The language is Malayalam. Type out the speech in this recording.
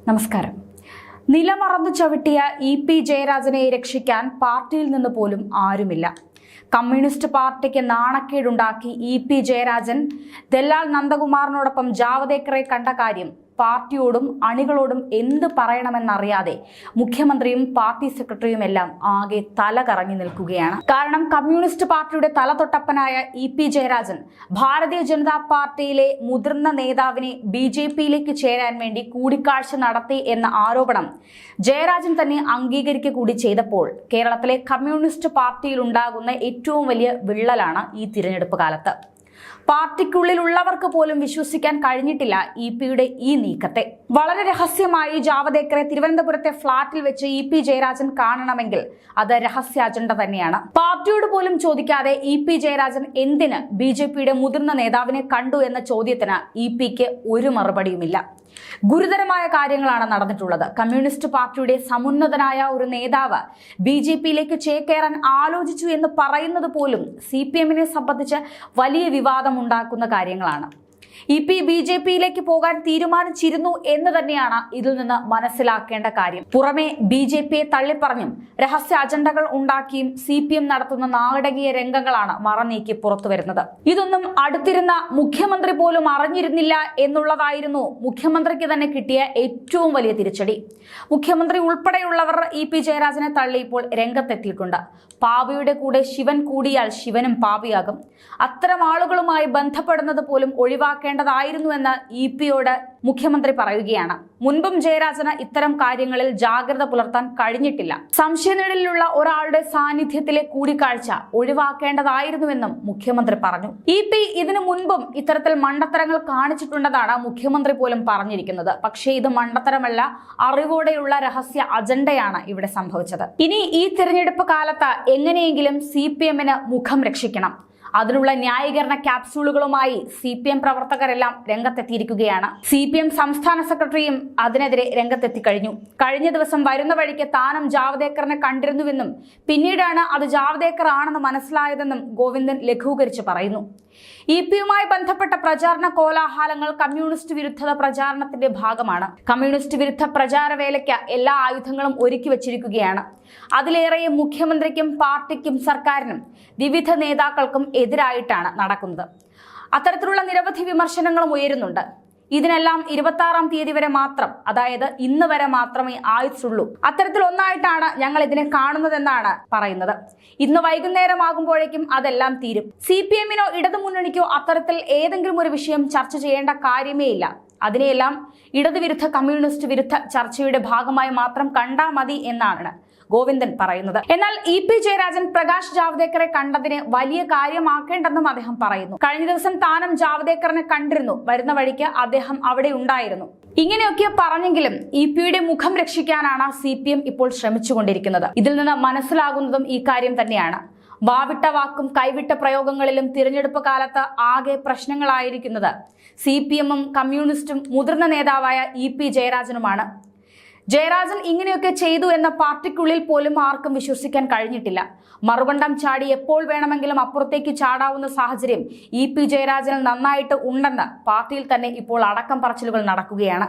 നമസ്കാരം. നിലമറന്നു ചവിട്ടിയ ഇ പി ജയരാജനെ രക്ഷിക്കാൻ പാർട്ടിയിൽ നിന്ന് പോലും ആരുമില്ല. കമ്മ്യൂണിസ്റ്റ് പാർട്ടിക്ക് നാണക്കേടുണ്ടാക്കി ഇ പി ജയരാജൻ ദല്ലാൽ നന്ദകുമാറിനോടൊപ്പം ജാവദേക്കറെ കണ്ട കാര്യം പാർട്ടിയോടും അണികളോടും എന്ത് പറയണമെന്നറിയാതെ മുഖ്യമന്ത്രിയും പാർട്ടി സെക്രട്ടറിയും എല്ലാം ആകെ തല കറങ്ങി നിൽക്കുകയാണ്. കാരണം കമ്മ്യൂണിസ്റ്റ് പാർട്ടിയുടെ തലതൊട്ടപ്പനായ ഇ പി ജയരാജൻ ഭാരതീയ ജനതാ പാർട്ടിയിലെ മുതിർന്ന നേതാവിനെ ബി ജെ പിയിലേക്ക് ചേരാൻ വേണ്ടി കൂടിക്കാഴ്ച നടത്തി എന്ന ആരോപണം ജയരാജൻ തന്നെ അംഗീകരിക്കുക കൂടി ചെയ്തപ്പോൾ കേരളത്തിലെ കമ്മ്യൂണിസ്റ്റ് പാർട്ടിയിൽ ഉണ്ടാകുന്ന ഏറ്റവും വലിയ വിള്ളലാണ് ഈ തിരഞ്ഞെടുപ്പ് കാലത്ത്. പാർട്ടിക്കുള്ളിലുള്ളവർക്ക് പോലും വിശ്വസിക്കാൻ കഴിഞ്ഞിട്ടില്ല ഇ പിയുടെ ഈ നീക്കത്തെ. വളരെ രഹസ്യമായി ജാവദേക്കറെ തിരുവനന്തപുരത്തെ ഫ്ളാറ്റിൽ വെച്ച് ഇ പി ജയരാജൻ കാണണമെങ്കിൽ അത് രഹസ്യ അജണ്ട തന്നെയാണ്. പാർട്ടിയോട് പോലും ചോദിക്കാതെ ഇ പി ജയരാജൻ എന്തിന് ബി മുതിർന്ന നേതാവിനെ കണ്ടു എന്ന ചോദ്യത്തിന് ഇ പിക്ക് ഒരു മറുപടിയുമില്ല. ഗുരുതരമായ കാര്യങ്ങളാണ് നടന്നിട്ടുള്ളത്. കമ്മ്യൂണിസ്റ്റ് പാർട്ടിയുടെ സമുന്നതനായ ഒരു നേതാവ് ബി ജെ പിയിലേക്ക് ചേക്കേറാൻ ആലോചിച്ചു എന്ന് പറയുന്നത് പോലും സി പി എമ്മിനെ സംബന്ധിച്ച് വലിയ വിവാദം ഉണ്ടാക്കുന്ന കാര്യങ്ങളാണ്. ഇ പി ബി ജെ പിയിലേക്ക് പോകാൻ തീരുമാനിച്ചിരുന്നു എന്ന് തന്നെയാണ് ഇതിൽ നിന്ന് മനസ്സിലാക്കേണ്ട കാര്യം. പുറമെ ബി ജെ പിയെ തള്ളിപ്പറഞ്ഞും രഹസ്യ അജണ്ടകൾ ഉണ്ടാക്കിയും സി പി എം നടത്തുന്ന നാടകീയ രംഗങ്ങളാണ് മറനീക്കി പുറത്തു വരുന്നത്. ഇതൊന്നും അടുത്തിരുന്ന മുഖ്യമന്ത്രി പോലും അറിഞ്ഞിരുന്നില്ല എന്നുള്ളതായിരുന്നു മുഖ്യമന്ത്രിക്ക് തന്നെ കിട്ടിയ ഏറ്റവും വലിയ തിരിച്ചടി. മുഖ്യമന്ത്രി ഉൾപ്പെടെയുള്ളവർ ഇ പി ജയരാജനെ തള്ളി ഇപ്പോൾ രംഗത്തെത്തിയിട്ടുണ്ട്. പാപിയുടെ കൂടെ ശിവൻ കൂടിയാൽ ശിവനും പാപിയാകും. അത്തരം ആളുകളുമായി ബന്ധപ്പെടുന്നത് പോലും ഒഴിവാക്കേണ്ടതായിരുന്നുവെന്ന് ഇ പിയോട് മുഖ്യമന്ത്രി പറയുകയാണ്. മുൻപും ജയരാജന് ഇത്തരം കാര്യങ്ങളിൽ ജാഗ്രത പുലർത്താൻ കഴിഞ്ഞിട്ടില്ല. സംശയനിഴലിലുള്ള ഒരാളുടെ സാന്നിധ്യത്തിലെ കൂടിക്കാഴ്ച ഒഴിവാക്കേണ്ടതായിരുന്നുവെന്നും മുഖ്യമന്ത്രി പറഞ്ഞു. ഇ പി ഇതിനു മുൻപും ഇത്തരത്തിൽ മണ്ടത്തരങ്ങൾ കാണിച്ചിട്ടുണ്ടെന്നാണ് മുഖ്യമന്ത്രി പോലും പറഞ്ഞിരിക്കുന്നത്. പക്ഷേ ഇത് മണ്ടത്തരമല്ല അറിവോടെയുള്ള രഹസ്യ അജണ്ടയാണ് ഇവിടെ സംഭവിച്ചത്. ഇനി ഈ തിരഞ്ഞെടുപ്പ് കാലത്ത് എങ്ങനെയെങ്കിലും സി പി എമ്മിന് മുഖം രക്ഷിക്കണം. അതിനുള്ള ന്യായീകരണ ക്യാപ്സ്യൂളുകളുമായി സി പി എം പ്രവർത്തകരെല്ലാം രംഗത്തെത്തിയിരിക്കുകയാണ്. സി പി എം സംസ്ഥാന സെക്രട്ടറിയും അതിനെതിരെ രംഗത്തെത്തിക്കഴിഞ്ഞു കഴിഞ്ഞ. ദിവസം വരുന്ന വഴിക്ക് താനും ജാവദേക്കറിനെ കണ്ടിരുന്നുവെന്നും പിന്നീടാണ് അത് ജാവദേക്കർ ആണെന്ന് മനസ്സിലായതെന്നും ഗോവിന്ദൻ ലഘൂകരിച്ച് പറയുന്നു. ഇ പിയുമായി ബന്ധപ്പെട്ട പ്രചാരണ കോലാഹലങ്ങൾ കമ്മ്യൂണിസ്റ്റ് വിരുദ്ധത പ്രചാരണത്തിന്റെ ഭാഗമാണ്. കമ്മ്യൂണിസ്റ്റ് വിരുദ്ധ പ്രചാരവേലയ്ക്ക് എല്ലാ ആയുധങ്ങളും ഒരുക്കി വച്ചിരിക്കുകയാണ്. അതിലേറെ മുഖ്യമന്ത്രിക്കും പാർട്ടിക്കും സർക്കാരിനും വിവിധ നേതാക്കൾക്കും എതിരായിട്ടാണ് നടക്കുന്നത്. അത്തരത്തിലുള്ള നിരവധി വിമർശനങ്ങളും ഉയരുന്നുണ്ട്. ഇതിനെല്ലാം ഇരുപത്തി ആറാം തീയതി വരെ മാത്രം അതായത് ഇന്ന് വരെ മാത്രമേ ആയുസുള്ളൂ അത്തരത്തിൽ ഒന്നായിട്ടാണ് ഞങ്ങൾ ഇതിനെ കാണുന്നതെന്നാണ് പറയുന്നത്. ഇന്ന് വൈകുന്നേരമാകുമ്പോഴേക്കും അതെല്ലാം തീരും. സി പി എമ്മിനോ ഇടതുമുന്നണിക്കോ അത്തരത്തിൽ ഏതെങ്കിലും ഒരു വിഷയം ചർച്ച ചെയ്യേണ്ട കാര്യമേ ഇല്ല. അതിനെയെല്ലാം ഇടതുവിരുദ്ധ കമ്മ്യൂണിസ്റ്റ് വിരുദ്ധ ചർച്ചയുടെ ഭാഗമായി മാത്രം കണ്ടാൽ മതി എന്നാണ്. ഗോവിന്ദൻ പറയുന്നത്. എന്നാൽ ഇ പി ജയരാജൻ പ്രകാശ് ജാവ്ദേക്കറെ കണ്ടതിന് വലിയ കാര്യമാക്കേണ്ടെന്നും അദ്ദേഹം പറയുന്നു. കഴിഞ്ഞ ദിവസം താനും ജാവ്ദേക്കറിനെ കണ്ടിരുന്നു. വരുന്ന വഴിക്ക് അദ്ദേഹം അവിടെ ഉണ്ടായിരുന്നു. ഇങ്ങനെയൊക്കെ പറഞ്ഞെങ്കിലും ഇ പിയുടെ മുഖം രക്ഷിക്കാനാണ് സി പി എം ഇപ്പോൾ ശ്രമിച്ചുകൊണ്ടിരിക്കുന്നത്. ഇതിൽ നിന്ന് മനസ്സിലാകുന്നതും ഈ കാര്യം തന്നെയാണ്. വാവിട്ട വാക്കും കൈവിട്ട പ്രയോഗങ്ങളിലും തിരഞ്ഞെടുപ്പ് കാലത്ത് ആകെ പ്രശ്നങ്ങളായിരിക്കുന്നത് സി പി എമ്മും കമ്മ്യൂണിസ്റ്റും മുതിർന്ന നേതാവായ ഇ പി ജയരാജനുമാണ്. ജയരാജൻ ഇങ്ങനെയൊക്കെ ചെയ്തു എന്ന പാർട്ടിക്കുള്ളിൽ പോലും ആർക്കും വിശ്വസിക്കാൻ കഴിഞ്ഞിട്ടില്ല. മറുകണ്ടം ചാടി എപ്പോൾ വേണമെങ്കിലും അപ്പുറത്തേക്ക് ചാടാവുന്ന സാഹചര്യം ഇ പി ജയരാജന് നന്നായിട്ട് ഉണ്ടെന്ന് പാർട്ടിയിൽ തന്നെ ഇപ്പോൾ അടക്കം പറച്ചിലുകൾ നടക്കുകയാണ്.